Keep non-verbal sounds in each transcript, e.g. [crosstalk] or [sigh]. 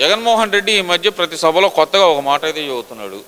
జగన్మోహన్ రెడ్డి ఈ మధ్య ప్రతి సభలో కొత్తగా ఒక మాట అయితే చెబుతున్నాడు.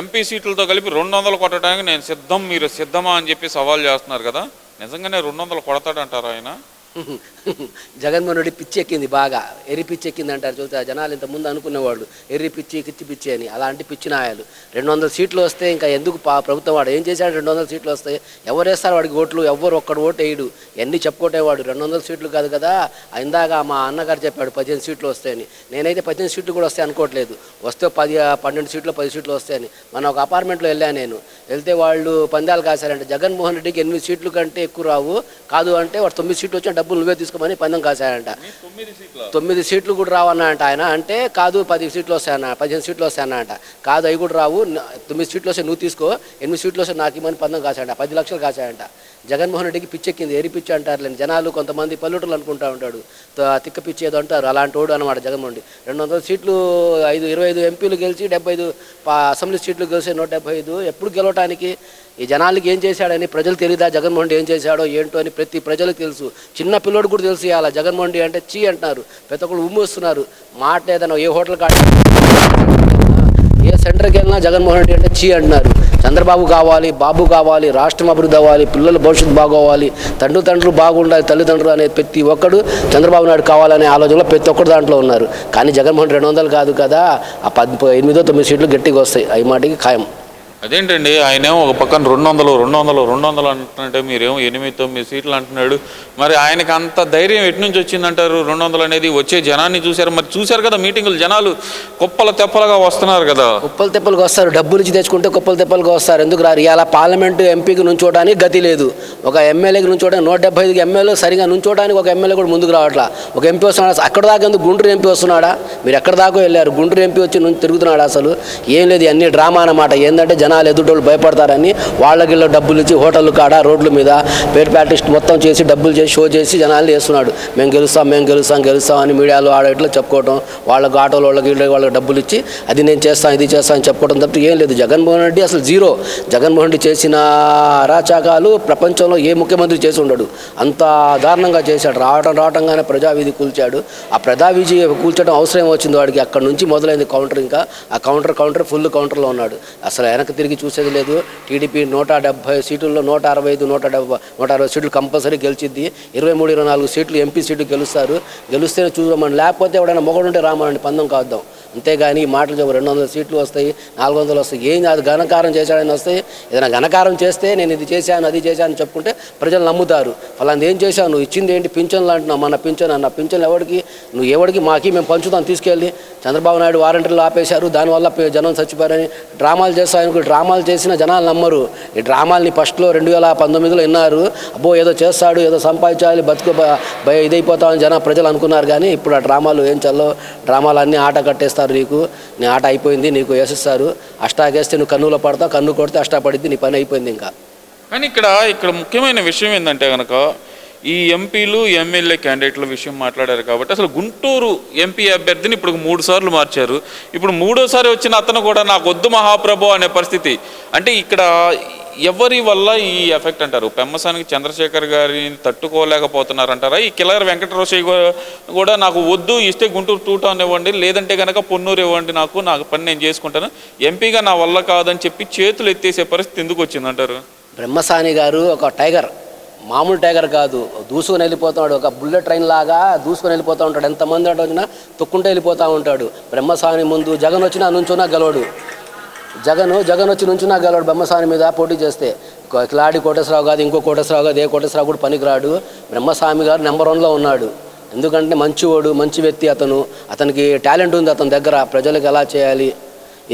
ఎంపీ సీట్లతో కలిపి రెండు వందలు కొట్టడానికి నేను సిద్ధం మీరు సిద్ధమా అని చెప్పి సవాల్ చేస్తున్నారు కదా. నిజంగానే రెండు వందలు కొడతాడంటారా ఆయన? [laughs] జగన్మోహన్ రెడ్డి పిచ్చి ఎక్కింది బాగా. ఎర్రి పిచ్చి ఎక్కింది అంటారు చూస్తే జనాలు ఇంత ముందు అనుకునేవాళ్ళు. ఎర్రి పిచ్చి కిచ్చి పిచ్చి అని. అలాంటి పిచ్చి నాయాలు. రెండు వందల సీట్లు వస్తే ఇంకా ఎందుకు ప్రభుత్వం వాడు ఏం చేశాడు? రెండు వందల సీట్లు వస్తే ఎవరు వేస్తారు వాడికి ఓట్లు? ఎవరు ఒక్కడు ఓటు వేయడు. ఎన్ని చెప్పుకోటేవాడు రెండు వందల సీట్లు కాదు కదా? ఇందాక మా అన్నగారు చెప్పాడు పదిహేను సీట్లు వస్తాయని నేనైతే పదిహేను సీట్లు కూడా వస్తాయి అనుకోవట్లేదు. వస్తే పది పన్నెండు సీట్లు పది సీట్లు వస్తాయని మన ఒక అపార్ట్మెంట్లో వెళ్ళాను నేను. వెళ్తే వాళ్ళు పందాలు కాశారంటే. జగన్మోహన్ రెడ్డికి ఎనిమిది సీట్లు కంటే ఎక్కువ రావు. కాదు అంటే వాడు తొమ్మిది సీట్లు వచ్చిన డబ్బులు నువ్వే తీసుకోమని పందెం కాశారంట. తొమ్మిది సీట్ల? కూడా రావన్నా అంట ఆయన. అంటే కాదు పది సీట్లు వస్తాయన్న పదిహేను సీట్లు వస్తాయన్న అంట కాదు అవి కూడా రావు. తొమ్మిది సీట్లు వస్తే నువ్వు తీసుకో ఎనిమిది సీట్లు వస్తే నాకు ఇమ్మని పందం కాశాడంట పది లక్షలు కాశాడంట జగన్మోహన్ రెడ్డికి పిచ్చెక్కింది. ఎరి పిచ్చి అంటారు జనాలు కొంతమంది పల్లెటూరు అనుకుంటా ఉంటాడు. తిక్క పిచ్చి ఏదో అంటారు. అలాంటి వాడు అనమాట జగన్మోహన్ రెడ్డి. రెండు వందల సీట్లు ఐదు ఇరవై ఐదు ఎంపీలు గెలిచి డెబ్బై ఐదు అసెంబ్లీ సీట్లు గెలిచి నూట డెబ్బై ఐదు ఎప్పుడు గెలవటానికి ఈ జనాలకి ఏం చేశాడని ప్రజలు తెలియదా జగన్మోహన్ రెడ్డి ఏం చేశాడో ఏంటో అని ప్రతి ప్రజలకు తెలుసు. చిన్న పిల్లోడు కూడా తెలుసు ఇవాళ జగన్మోహన్ రెడ్డి అంటే చీ అంటున్నారు. ప్రతి ఒక్కరు ఉమ్మేస్తున్నారు మాట ఏదైనా ఏ హోటల్ కాడ ఏ సెంటర్కి వెళ్ళినా జగన్మోహన్ రెడ్డి అంటే చీ అంటున్నారు. చంద్రబాబు కావాలి బాబు కావాలి రాష్ట్రం అభివృద్ధి అవ్వాలి పిల్లల భవిష్యత్తు బాగోవాలి తండ్రి తండ్రులు బాగుండాలి తల్లిదండ్రులు అనేది ప్రతి ఒక్కడు చంద్రబాబు నాయుడు కావాలనే ఆలోచనలో ప్రతి ఒక్కరు దాంట్లో ఉన్నారు. కానీ జగన్మోహన్ రెండు వందలు కాదు కదా ఆ పద్ ఎనిమిదో తొమ్మిది సీట్లు గట్టిగా వస్తాయి. అవి మాటికి ఖాయం. అదేంటండి ఆయనేమో ఒక పక్కన రెండు వందలు రెండు వందలు రెండు వందలు అంటున్నట్టే మీరేమో ఎనిమిది తొమ్మిది సీట్లు అంటున్నాడు. మరి ఆయనకి అంత ధైర్యం ఎటు నుంచి వచ్చిందంటారు? రెండు వందలు అనేది వచ్చే జనాన్ని చూశారు. మరి చూశారు కదా మీటింగులు జనాలు కుప్పల తెప్పలుగా వస్తున్నారు కదా. కుప్పలు తెప్పలుగా వస్తారు. డబ్బులు ఇచ్చి తెచ్చుకుంటే కుప్పలు తెప్పలుగా వస్తారు. ఎందుకు రారు? ఇలా పార్లమెంటు ఎంపీకి నుంచోడానికి గతి లేదు. ఒక ఎమ్మెల్యేకి నుంచోడానికి నూట డెబ్బై ఐదుకి ఎమ్మెల్యే సరిగా నుంచోడానికి ఒక ఎమ్మెల్యే కూడా ముందుకు రావట్లా? ఒక ఎంపీ వస్తున్నాడు? అక్కడ దాకా ఎందుకు గుంటూరు ఎంపీ వస్తున్నాడా? మీరు ఎక్కడ దాకా వెళ్ళారు? గుంటూరు ఎంపీ వచ్చి నుంచి తిరుగుతున్నాడు అసలు? ఏం లేదు అన్ని డ్రామా అన్నమాట. ఏంటంటే జనాలు ఎదుటోళ్ళు భయపడతారని వాళ్ళకి డబ్బులు ఇచ్చి హోటల్ కాడ రోడ్ల మీద పేరు ప్యాటిస్ట్ మొత్తం చేసి డబ్బులు చేసి షో చేసి జనాలు చేస్తున్నాడు మేము గెలుస్తాం మేము గెలుస్తాం గెలుస్తాం అని మీడియాలో ఆడ ఇట్లా చెప్పుకోవటం వాళ్ళకు ఆటోలు వాళ్ళకి వాళ్ళకి డబ్బులు ఇచ్చి అది నేను చేస్తాను ఇది చేస్తాను అని చెప్పుకోవడం తప్ప ఏం లేదు. జగన్మోహన్ రెడ్డి అసలు జీరో. జగన్మోహన్ రెడ్డి చేసిన అరాచకాలు ప్రపంచంలో ఏ ముఖ్యమంత్రి చేసి ఉండడు. అంత దారుణంగా చేశాడు. రావటం రావటంగానే ప్రజావిధి కూల్చాడు. ఆ ప్రజావిధి కూల్చడం అవసరం వచ్చింది వాడికి. అక్కడ నుంచి మొదలైంది కౌంటర్ ఇంకా. ఆ కౌంటర్ కౌంటర్ ఫుల్ కౌంటర్లో ఉన్నాడు. అసలు వెనక్కి తిరిగి చూసేది లేదు. టీడీపీ నూట డెబ్బై సీట్లలో నూట అరవై ఐదు నూట డెబ్బై నూట అరవై సీట్లు కంపల్సరీ గెలిచిద్ది. ఇరవై మూడు ఇరవై నాలుగు సీట్లు ఎంపీ సీట్లు గెలుస్తారు. గెలిస్తేనే చూద్దామని లేకపోతే ఎవడైనా మొగడుంటే రామని పందం కాద్దాం. అంతేగాని ఈ మాటలు చెప్పు రెండు వందల సీట్లు వస్తాయి నాలుగు వందలు వస్తాయి. ఏం అది ఘనకారం చేశాడని వస్తాయి ఏదైనా ఘనకారం చేస్తే నేను ఇది చేశాను అది చేశాను చెప్పుకుంటే ప్రజలు నమ్ముతారు. ఫలాంది ఏం చేశావు నువ్వు ఇచ్చింది ఏంటి? పింఛన్లు అంటున్నావు. మన పింఛన్ అన్న పింఛన్ ఎవరికి నువ్వు ఎవరికి మాకి మేము పంచుతాం తీసుకెళ్ళి. చంద్రబాబు నాయుడు వారంటీలు ఆపేశారు దానివల్ల జనం చచ్చిపోయారని డ్రామాలు చేస్తావు ఆయనకు డ్రామాలు చేసిన జనాలు నమ్మరు. ఈ డ్రామాల్ని ఫస్ట్లో రెండు వేల పంతొమ్మిదిలో విన్నారు. అబ్బో ఏదో చేస్తాడు ఏదో సంపాదించాలి బతుకు భయ ఇదైపోతామని జన ప్రజలు అనుకున్నారు కానీ ఇప్పుడు ఆ డ్రామాలు ఏం చల్లో డ్రామాలు అన్నీ ఆట కట్టేస్తారు నీకు? నీ ఆట అయిపోయింది నీకు వేసిస్తారు. అష్టాగేస్తే నువ్వు కన్నులో పడతావు కన్ను కొడితే అష్టా పడిద్ది నీ పని అయిపోయింది ఇంకా. కానీ ఇక్కడ ఇక్కడ ముఖ్యమైన విషయం ఏంటంటే కనుక ఈ ఎంపీలు ఎమ్మెల్యే క్యాండిడేట్ల విషయం మాట్లాడారు కాబట్టి అసలు గుంటూరు ఎంపీ అభ్యర్థిని ఇప్పుడు మూడు సార్లు మార్చారు. ఇప్పుడు మూడోసారి వచ్చిన అతను కూడా నాకు వద్దు మహాప్రభు అనే పరిస్థితి. అంటే ఇక్కడ ఎవరి వల్ల ఈ ఎఫెక్ట్ అంటారు? పెమ్మసానికి చంద్రశేఖర్ గారిని తట్టుకోలేకపోతున్నారు అంటారా ఈ కిలర్ వెంకటరోషయ్య కూడా నాకు వద్దు ఇస్తే గుంటూరు టూ టౌన్ ఇవ్వండి లేదంటే కనుక పొన్నూరు ఇవ్వండి నాకు నాకు పని నేను చేసుకుంటాను. ఎంపీగా నా వల్ల కాదని చెప్పి చేతులు ఎత్తేసే పరిస్థితి ఎందుకు వచ్చిందంటారు? బ్రహ్మసాని గారు ఒక టైగర్ మామూలు టైగర్ కాదు. దూసుకొని వెళ్ళిపోతున్నాడు. ఒక బుల్లెట్ ట్రైన్ లాగా దూసుకొని వెళ్ళిపోతూ ఉంటాడు. ఎంతమంది అంటే వచ్చినా తొక్కుంటే వెళ్ళిపోతూ ఉంటాడు. బ్రహ్మసాని ముందు జగన్ వచ్చినా నుంచున్నా గెలవడు. జగన్ జగన్ వచ్చి నుంచి నాకు గెలవడు బ్రహ్మస్వామి మీద పోటీ చేస్తే. కిలాడి కోటేశ్వరరావు కాదు ఇంకో కోటేశ్వరరావు కాదు ఏ కోటేశ్వరరావు కూడా పనికిరాడు. బ్రహ్మస్వామి గారు నెంబర్ వన్లో ఉన్నాడు. ఎందుకంటే మంచివాడు మంచి వ్యక్తి అతను. అతనికి టాలెంట్ ఉంది అతని దగ్గర ప్రజలకు ఎలా చేయాలి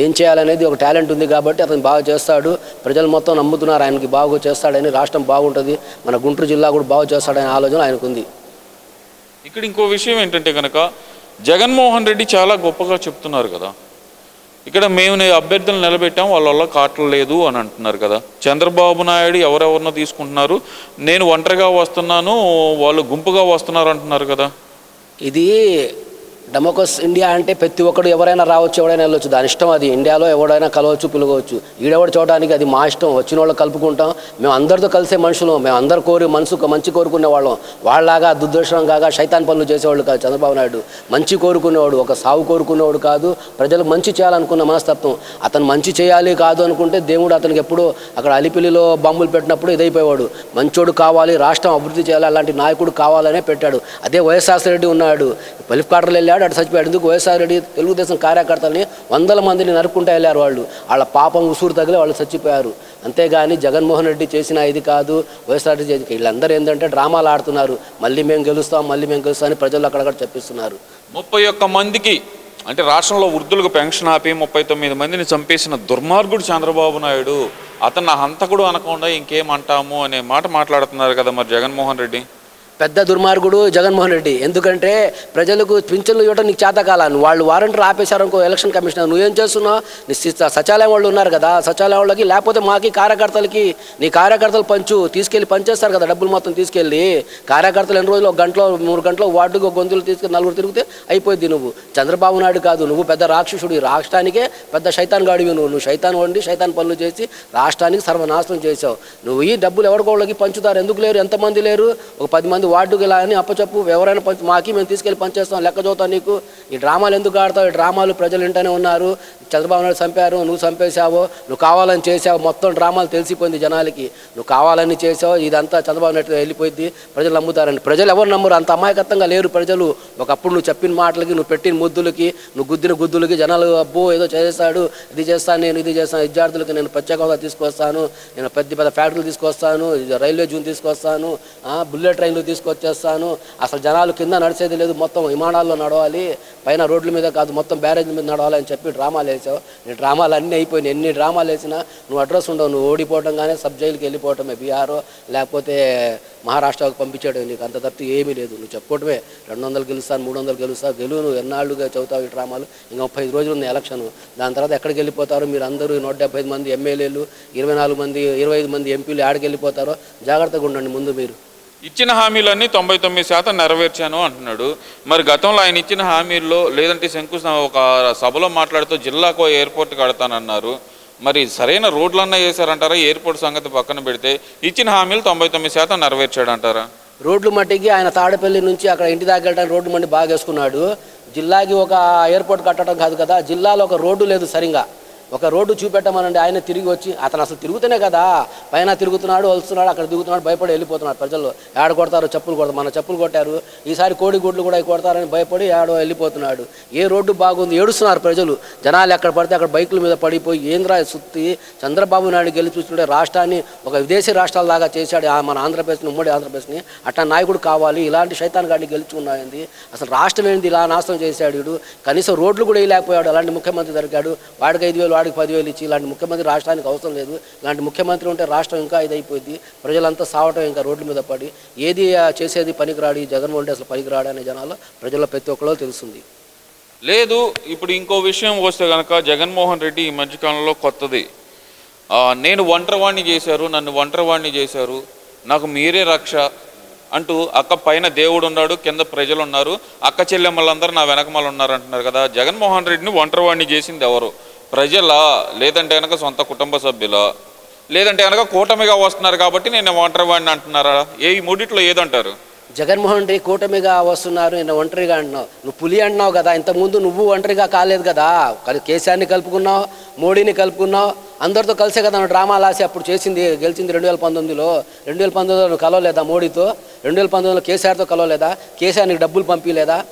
ఏం చేయాలనేది ఒక టాలెంట్ ఉంది కాబట్టి అతను బాగా చేస్తాడు. ప్రజలు మొత్తం నమ్ముతున్నారు ఆయనకి బాగా చేస్తాడని రాష్ట్రం బాగుంటుంది. మన గుంటూరు జిల్లా కూడా బాగు చేస్తాడనే ఆలోచన ఆయనకుంది. ఇక్కడ ఇంకో విషయం ఏంటంటే కనుక జగన్మోహన్ రెడ్డి చాలా గొప్పగా చెప్తున్నారు కదా. ఇక్కడ మేము అభ్యర్థులు నిలబెట్టాం వాళ్ళ వల్ల లేదు అని అంటున్నారు కదా. చంద్రబాబు నాయుడు ఎవరెవరినో తీసుకుంటున్నారు. నేను ఒంటరిగా వస్తున్నాను వాళ్ళు గుంపుగా వస్తున్నారు అంటున్నారు కదా. ఇది డెమోక్రస్ ఇండియా అంటే ప్రతి ఒక్కడు ఎవరైనా రావచ్చు ఎవడైనా వెళ్ళొచ్చు. దాని ఇష్టం అది. ఇండియాలో ఎవడైనా కలవచ్చు పిలవచ్చు. ఈడెవడు చూడడానికి అది మా ఇష్టం. వచ్చిన వాళ్ళు కలుపుకుంటాం. మేము అందరితో కలిసే మనుషులు. మేము అందరు కోరి మనసు మంచి కోరుకునే వాళ్ళం. వాళ్ళలాగా దుర్దర్శనం కాగా శైతాన్ పనులు చేసేవాళ్ళు కాదు చంద్రబాబు నాయుడు. మంచి కోరుకునేవాడు. ఒక సాగు కోరుకునేవాడు కాదు. ప్రజలకు మంచి చేయాలనుకున్న మనస్తత్వం. అతను మంచి చేయాలి కాదు అనుకుంటే దేవుడు అతనికి ఎప్పుడో అక్కడ అలిపిలిలో బాంబులు పెట్టినప్పుడు ఇదైపోయాడు మంచోడు కావాలి రాష్ట్రం అభివృద్ధి చేయాలి అలాంటి నాయకుడు కావాలనే పెట్టాడు. అదే వైఎస్ఆర్ రెడ్డి ఉన్నాడు. పలిఫ్కాటర్లు వెళ్ళాడు అటు చచ్చిపోయాడు ఎందుకు? వైఎస్ఆర్ రెడ్డి తెలుగుదేశం కార్యకర్తలని వందల మందిని నరుక్కుంటూ వెళ్ళారు వాళ్ళు. వాళ్ళ పాపం ఉసూరు తగిలి వాళ్ళు చచ్చిపోయారు. అంతేగాని జగన్మోహన్ రెడ్డి చేసిన ఇది కాదు. వైఎస్ఆర్ రెడ్డి చేసిన వీళ్ళందరూ ఏంటంటే డ్రామాలు ఆడుతున్నారు. మళ్ళీ మేము గెలుస్తాం మళ్ళీ మేము గెలుస్తాం అని ప్రజలు అక్కడక్కడ చెప్పిస్తున్నారు. ముప్పై ఒక్క మందికి అంటే రాష్ట్రంలో వృద్ధులకు పెన్షన్ ఆపి ముప్పై తొమ్మిది మందిని చంపేసిన దుర్మార్గుడు చంద్రబాబు నాయుడు అతను నా హంతకుడు అనకుండా ఇంకేమంటాము అనే మాట మాట్లాడుతున్నారు కదా మరి జగన్మోహన్ రెడ్డి? పెద్ద దుర్మార్గుడు జగన్మోహన్ రెడ్డి. ఎందుకంటే ప్రజలకు పింఛన్లు ఇవ్వడం నీకు చేతకాల వాళ్ళు వారంటర్ ఆపేశారనుకో ఎలక్షన్ కమిషనర్. నువ్వేం చేస్తున్నావు? నీ సచివాలయం వాళ్ళు ఉన్నారు కదా. సచివాలయం వాళ్ళకి లేకపోతే మాకి కార్యకర్తలకి నీ కార్యకర్తలు పంచు తీసుకెళ్ళి పంచేస్తారు కదా డబ్బులు మొత్తం తీసుకెళ్ళి. కార్యకర్తలు ఎన్ని రోజులు ఒక గంటలో మూడు గంటలో వార్డుకు ఒక గొంతులు తీసుకెళ్ళి నలుగురు తిరిగితే అయిపోయింది నువ్వు. చంద్రబాబు నాయుడు కాదు నువ్వు పెద్ద రాక్షసుడు. రాష్ట్రానికే పెద్ద శైతాన్ గాడివి నువ్వు. నువ్వు శైతాన్ వండి శైతాన్ పనులు చేసి రాష్ట్రానికి సర్వనాశనం చేసావు నువ్వు ఈ డబ్బులు ఎవరికోళ్ళకి పంచుతారు? ఎందుకు లేరు? ఎంతమంది లేరు? ఒక పది మంది వార్డుకి ఇలా అని అప్పచెప్పు. ఎవరైనా మాకి మేము తీసుకెళ్ళి పనిచేస్తాం లెక్క చూద్దాం నీకు. ఈ డ్రామాలు ఎందుకు ఆడతావు? ఈ డ్రామాలు ప్రజలు ఇంటనే ఉన్నారు. చంద్రబాబు నాయుడు చంపారు నువ్వు చంపేశావు నువ్వు కావాలని చేసావు మొత్తం డ్రామాలు తెలిసిపోయింది జనాలకి. నువ్వు కావాలని చేసావు ఇదంతా చంద్రబాబు నాయుడు వెళ్ళిపోయింది ప్రజలు నమ్ముతారని. ప్రజలు ఎవరు నమ్మరు? అంత అమాయకత్వంగా లేరు ప్రజలు. ఒకప్పుడు నువ్వు చెప్పిన మాటలకి నువ్వు పెట్టిన ముద్దులకి నువ్వు గుద్దిన గుద్దులకి జనాలు అబ్బో ఏదో చేస్తాడు ఇది చేస్తాను నేను ఇది చేస్తాను విద్యార్థులకి నేను ప్రత్యేక హోదా తీసుకొస్తాను నేను పెద్ద పెద్ద ఫ్యాక్టరీలు తీసుకొస్తాను రైల్వే జూన్ తీసుకొస్తాను బుల్లెట్ ట్రైన్లు తీసుకొచ్చేస్తాను. అసలు జనాలు కింద నడిచేది లేదు మొత్తం విమానాల్లో నడవాలి పైన రోడ్ల మీద కాదు మొత్తం బ్యారేజ్ మీద నడవాలి అని చెప్పి డ్రామాలు వేసావు నీ డ్రామాలు అన్నీ అయిపోయినాయి. ఎన్ని డ్రామాలు వేసినా నువ్వు అడ్రస్ ఉండవు. నువ్వు ఓడిపోవడం కానీ సబ్ జైలుకి వెళ్ళిపోవటమే. బీహారో లేకపోతే మహారాష్ట్రకు పంపించడం నీకు. అంత తప్పితే ఏమీ లేదు. నువ్వు చెప్పుకోవటమే రెండు వందలు గెలుస్తాను మూడు వందలు గెలుస్తావు గెలువు నువ్వు ఎన్నాళ్ళుగా చదువుతావు ఈ డ్రామాలు? ఇంకా ముప్పై ఐదు రోజులు ఉంది ఎలక్షన్. దాని తర్వాత ఎక్కడికి వెళ్ళిపోతారు? మీరు అందరూ నూట డెబ్బై ఐదు మంది ఎమ్మెల్యేలు ఇరవై నాలుగు మంది ఇరవై ఐదు మంది ఎంపీలు ఆడికి వెళ్ళిపోతారో జాగ్రత్తగా ఉండండి ముందు మీరు. ఇచ్చిన హామీలన్నీ తొంభై తొమ్మిది శాతం నెరవేర్చాను అంటున్నాడు. మరి గతంలో ఆయన ఇచ్చిన హామీల్లో లేదంటే శంకుస్థాపన ఒక సభలో మాట్లాడుతూ జిల్లాకు ఎయిర్పోర్ట్ కడతానన్నారు. మరి సరైన రోడ్లన్నా వేశారంటారా? ఎయిర్పోర్ట్ సంగతి పక్కన పెడితే ఇచ్చిన హామీలు తొంభై తొమ్మిది శాతం నెరవేర్చాడంటారా? రోడ్లు మట్టికి ఆయన తాడపల్లి నుంచి అక్కడ ఇంటి దాకా వెళ్ళడానికి రోడ్డు మండి బాగా వేసుకున్నాడు. జిల్లాకి ఒక ఎయిర్పోర్ట్ కట్టడం కాదు కదా జిల్లాలో ఒక రోడ్డు లేదు సరిగా. ఒక రోడ్డు చూపెట్టమనండి ఆయన తిరిగి వచ్చి అతను అసలు తిరుగుతూనే కదా పైన తిరుగుతున్నాడు వస్తున్నాడు అక్కడ దిగుతున్నాడు భయపడి వెళ్ళిపోతున్నాడు ప్రజలు ఏడ కొడతారు చెప్పులు కొడతారు మన చెప్పులు కొట్టారు. ఈసారి కోడి గుడ్లు కూడా కొడతారని భయపడి ఏడో వెళ్ళిపోతున్నాడు. ఏ రోడ్డు బాగుంది ఏడుస్తున్నారు ప్రజలు. జనాలు ఎక్కడ పడితే అక్కడ బైకుల మీద పడిపోయి ఏంద్రా సుత్తి? చంద్రబాబు నాయుడు గెలిచి చూస్తుంటే రాష్ట్రాన్ని ఒక విదేశీ రాష్ట్రాల లాగా చేశాడు ఆ మన ఆంధ్రప్రదేశ్ని ఉమ్మడి ఆంధ్రప్రదేశ్ని. అట్లా నాయకుడు కావాలి ఇలాంటి శైతాన్ గాడిని గెలుచుకున్నాయండి అసలు రాష్ట్రం ఏంది? ఇలా నాశనం చేశాడు కనీసం రోడ్లు కూడా వేయలేకపోయాడు. అలాంటి ముఖ్యమంత్రి దొరికాడు. వాడికి ఐదు వేలు వాడికి పదివేలు ఇచ్చి ఇలాంటి ముఖ్యమంత్రి రాష్ట్రానికి అవసరం లేదు. ఇలాంటి ముఖ్యమంత్రి ఉంటే రాష్ట్రం ఇంకా ఇదైపోయింది ప్రజలంతా సావటం ఇంకా రోడ్ల మీద పడి ఏది చేసేది పనికిరాడు ఈ జగన్మోహన్ రెడ్డి అసలు పనికిరాడు అనే జనాలు ప్రజల ప్రతి ఒక్కరో తెలుస్తుంది. లేదు ఇప్పుడు ఇంకో విషయం వస్తే కనుక జగన్మోహన్ రెడ్డి ఈ మధ్యకాలంలో కొత్తది. నేను ఒంటరివాణ్ణి చేశారు నన్ను ఒంటరివాణ్ణి చేశారు నాకు మీరే రక్ష అంటూ అక్క పైన దేవుడు ఉన్నాడు కింద ప్రజలు ఉన్నారు అక్క చెల్లెమ్మలందరూ నా వెనకమాల ఉన్నారు అంటున్నారు కదా. జగన్మోహన్ రెడ్డిని ఒంటరివాణ్ణి చేసింది ఎవరు? ప్రజల లేదంటే కనుక సొంత కుటుంబ సభ్యుల లేదంటే కనుక కూటమిగా వస్తున్నారు కాబట్టి నేను ఒంటరి వాడిని అంటున్నారా? ఏ ఈ మూడిట్లో ఏదంటారు? జగన్మోహన్ రెడ్డి కూటమిగా వస్తున్నారు నేను ఒంటరిగా అంటున్నావు. నువ్వు పులి అంటున్నావు కదా ఇంతకుముందు నువ్వు ఒంటరిగా కాలేదు కదా. కేసీఆర్ని కలుపుకున్నావు మోడీని కలుపుకున్నావు అందరితో కలిసే కదా నువ్వు డ్రామాలు ఆసి అప్పుడు చేసింది గెలిచింది రెండు వేల పంతొమ్మిదిలో. రెండు వేల పంతొమ్మిదిలో నువ్వు కలవలేదా మోడీతో? రెండు వేల పంతొమ్మిదిలో కేసీఆర్తో కలవలేదా? కేసీఆర్ నీకు డబ్బులు పంపించలేదా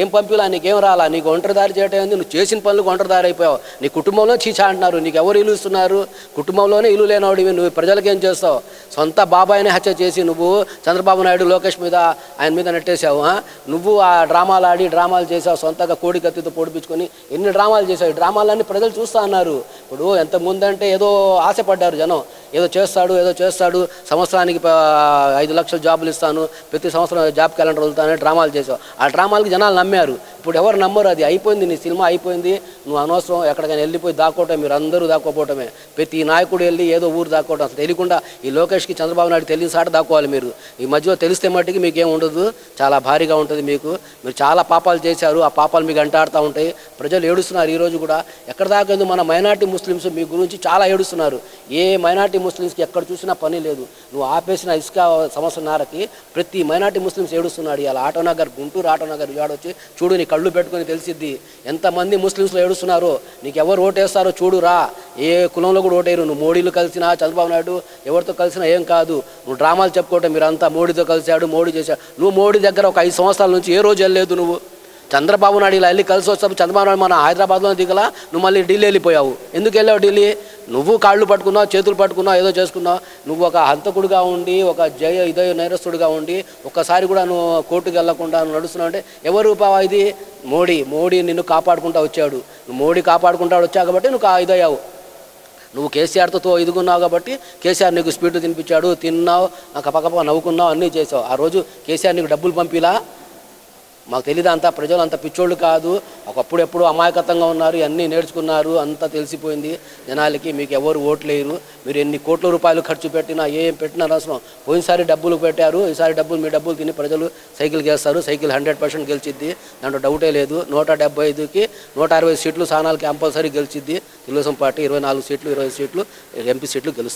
ఏం పంపిలా? నీకేం రాలా? నీకు ఒంటరిదారి చేయటం ఏంది? నువ్వు చేసిన పనులకు ఒంటరిదారి అయిపోయావు. నీ కుటుంబంలో చీచా అంటున్నారు. నీకు ఎవరు ఇల్లు ఇస్తున్నారు? కుటుంబంలోనే ఇల్లు లేనివాడివి నువ్వు ప్రజలకు ఏం చేస్తావు? సొంత బాబాయిని హత్య చేసి నువ్వు చంద్రబాబు నాయుడు లోకేష్ మీద ఆయన మీద నెట్టేశావు నువ్వు ఆ డ్రామాలు ఆడి డ్రామాలు చేసావు సొంతగా కోడి కత్తితో పొడిపించుకొని ఎన్ని డ్రామాలు చేసావు ఈ డ్రామాలన్నీ ప్రజలు చూస్తా అన్నారు. ఇప్పుడు ఎంత ముందంటే ఏదో ఆశపడ్డారు జనం. ఏదో చేస్తాడు ఏదో చేస్తాడు సంవత్సరానికి ఐదు లక్షల జాబులు ఇస్తాను ప్రతి సంవత్సరం జాబ్ క్యాలెండర్ వదులుతానని డ్రామాలు చేసావు ఆ డ్రామాలకి జనాలు నమ్మారు. ఇప్పుడు ఎవరు నమ్మరు? అది అయిపోయింది నీ సినిమా అయిపోయింది నువ్వు అనవసరం ఎక్కడికైనా వెళ్ళిపోయి దాక్కోవటం మీరు అందరూ దాక్కోపోవటమే. ప్రతి నాయకుడు వెళ్ళి ఏదో ఊరు దాక్కోవటం. అసలు తెలియకుండా ఈ లోకేష్కి చంద్రబాబు నాయుడు తెలియని సాట దాక్కోవాలి మీరు. ఈ మధ్యలో తెలిస్తే మట్టుకి మీకు ఏం ఉండదు. చాలా భారీగా ఉంటుంది మీకు. మీరు చాలా పాపాలు చేశారు ఆ పాపాలు మీకు అంటాడుతూ ఉంటాయి. ప్రజలు ఏడుస్తున్నారు. ఈ రోజు కూడా ఎక్కడ దాకా మన మైనార్టీ ముస్లిమ్స్? మీ గురించి చాలా ఏడుస్తున్నారు. ఏ మైనార్టీ ముస్లిమ్స్కి ఎక్కడ చూసినా పని లేదు. నువ్వు ఆపేసిన ఇసుక సంవత్సరంన్నరకి ప్రతి మైనార్టీ ముస్లిమ్స్ ఏడుస్తున్నాడు. ఇలా ఆటోనగర్ గుంటూరు ఆటోనగర్ విజయవాడ వచ్చి చూడు నీ కళ్ళు పెట్టుకొని తెలిసిద్ది. ఎంతమంది ముస్లిమ్స్లో ఏడుస్తున్నారో? నీకు ఎవరు ఓటేస్తారో చూడురా ఏ కులంలో కూడా ఓటేరు నువ్వు మోడీలు కలిసినా చంద్రబాబు నాయుడు ఎవరితో కలిసినా ఏం కాదు. నువ్వు డ్రామాలు చెప్పుకోవటం మీరంతా మోడీతో కలిశాడు మోడీ చేశాడు. నువ్వు మోడీ దగ్గర ఒక ఐదు సంవత్సరాల నుంచి ఏ రోజు వెళ్ళలేదు నువ్వు? చంద్రబాబు నాయుడు ఇలా వెళ్ళి కలిసి వస్తావు చంద్రబాబు నాయుడు మన హైదరాబాద్లో దిగలా నువ్వు మళ్ళీ ఢిల్లీ వెళ్ళిపోయావు. ఎందుకు వెళ్ళావు ఢిల్లీ? నువ్వు కాళ్ళు పట్టుకున్నావు చేతులు పట్టుకున్నావు ఏదో చేసుకున్నావు నువ్వు ఒక హంతకుడిగా ఉండి ఒక జయ ఇదయ నేరస్తుడిగా ఉండి ఒక్కసారి కూడా నువ్వు కోర్టుకు వెళ్ళకుండా నువ్వు నడుస్తున్నావు అంటే ఎవరు ఇది? మోడీ. మోడీ నిన్ను కాపాడుకుంటా వచ్చాడు. నువ్వు మోడీ కాపాడుకుంటా వచ్చావు కాబట్టి నువ్వు ఇదయ్యావు. నువ్వు కేసీఆర్తో ఇదిగున్నావు కాబట్టి కేసీఆర్ నీకు స్పీడ్ తినిపించాడు. తిన్నావు నాకు పక్కపక్క నవ్వుకున్నావు అన్నీ చేసావు. ఆ రోజు కేసీఆర్ నీకు డబ్బులు పంపిలా? మాకు తెలియదు అంతా? ప్రజలు అంత పిచ్చోళ్ళు కాదు. ఒకప్పుడు ఎప్పుడు అమాయకత్వంగా ఉన్నారు అన్నీ నేర్చుకున్నారు అంతా తెలిసిపోయింది. జనాలకి మీకు ఎవరు ఓట్లేరు మీరు ఎన్ని కోట్ల రూపాయలు ఖర్చు పెట్టినా ఏం పెట్టినా అవసరం పోయినసారి డబ్బులు పెట్టారు ఈసారి డబ్బులు మీ డబ్బులు తిని ప్రజలు సైకిల్ గెలుస్తారు. సైకిల్ హండ్రెడ్ పర్సెంట్ గెలిచిద్ది. దాంట్లో డౌటే లేదు. నూట డెబ్బై ఐదుకి నూట అరవై సీట్లు స్థానాలు కంపల్సరీ గెలిచిద్ది. తెలుగుదేశం పార్టీ ఇరవై నాలుగు సీట్లు ఇరవై సీట్లు ఎంపీ సీట్లు గెలుస్తుంది.